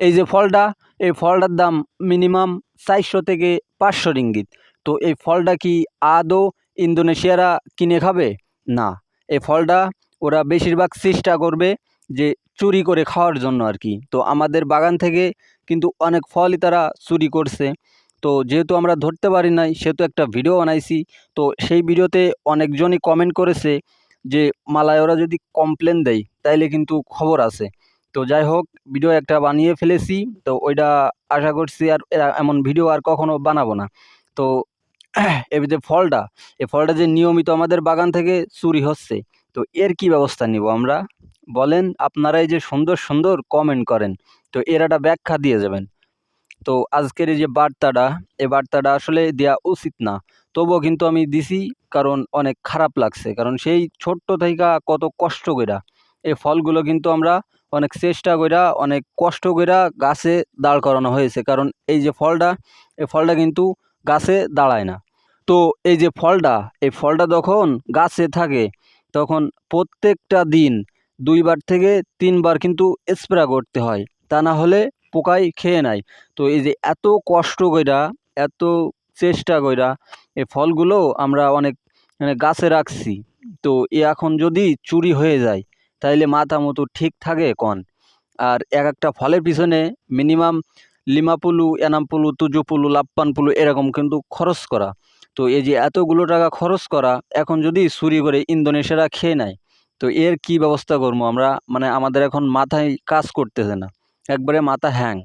এই যে ফলটা, এই ফলটার দাম মিনিমাম চারশো থেকে পাঁচশো রিঙ্গিত। তো এই ফলটা কি আদৌ ইন্দোনেশিয়ারা কিনে খাবে? না। এই ফলটা ওরা বেশিরভাগ চেষ্টা করবে যে চুরি করে খাওয়ার জন্য আর কি। তো আমাদের বাগান থেকে কিন্তু অনেক ফলই তারা চুরি করছে। তো যেহেতু আমরা ধরতে পারি নাই, সেহেতু একটা ভিডিও বানাইছি, তো সেই ভিডিওতে অনেকজনই কমেন্ট করেছে যে মালায় ওরা যদি কমপ্লেন দেয়, তাইলে কিন্তু খবর আছে। তো যাই হোক ভিডিও একটা বানিয়ে ফেলেছি। তো ওইটা আশা করছি আর এ- এমন ভিডিও আর কখনো বানাবো না। তো এই যে ফলটা, এই ফলটা যে নিয়মিত আমাদের বাগান থেকে চুরি হচ্ছে, তো এর কি ব্যবস্থা নিব আমরা? বলেন আপনারা এই যে সুন্দর সুন্দর কমেন্ট করেন, তো এর একটা ব্যাখ্যা দিয়ে যাবেন। তো আজকের এই যে বার্তাটা, এই বার্তাটা আসলে দেওয়া উচিত না। তবুও কিন্তু আমি দিছি, কারণ অনেক খারাপ লাগছে। কারণ সেই ছোট্ট থেকে কত কষ্ট কইরা, এই ফলগুলো কিন্তু আমরা অনেক চেষ্টা কইরা, অনেক কষ্ট কইরা গাছে দাঁড় করানো হয়েছে। কারণ এই যে ফলটা, এই ফলটা কিন্তু গাছে দাঁড়ায় না। তো এই যে ফলটা, এই ফলটা যখন গাছে থাকে, তখন প্রত্যেকটা দিন দুইবার থেকে তিনবার কিন্তু স্প্রে করতে হয়। তা না হলে পোকায় খেয়ে নেয়। তো এই যে এত কষ্ট কইরা, এত চেষ্টা কইরা এই ফলগুলো আমরা অনেক মানে গাছে রাখছি। তো এখন যদি চুরি হয়ে যায় তাইলে মাথা মতো ঠিক থাকে কন? আর এক একটা ফলের পিছনে মিনিমাম লিমাপুলু, এনামপুলু, তুজুপুলু, লাপ্পানপুলু এরকম কিন্তু খরচ করা। তো এই যে এতগুলো টাকা খরচ করা, এখন যদি চুরি করে ইন্দোনেশিয়ারা খেয়ে নেয়, তো এর কি ব্যবস্থা করব আমরা? মানে আমাদের এখন মাথায় কাজ করতেছে না। একবারে মাথা হ্যাং।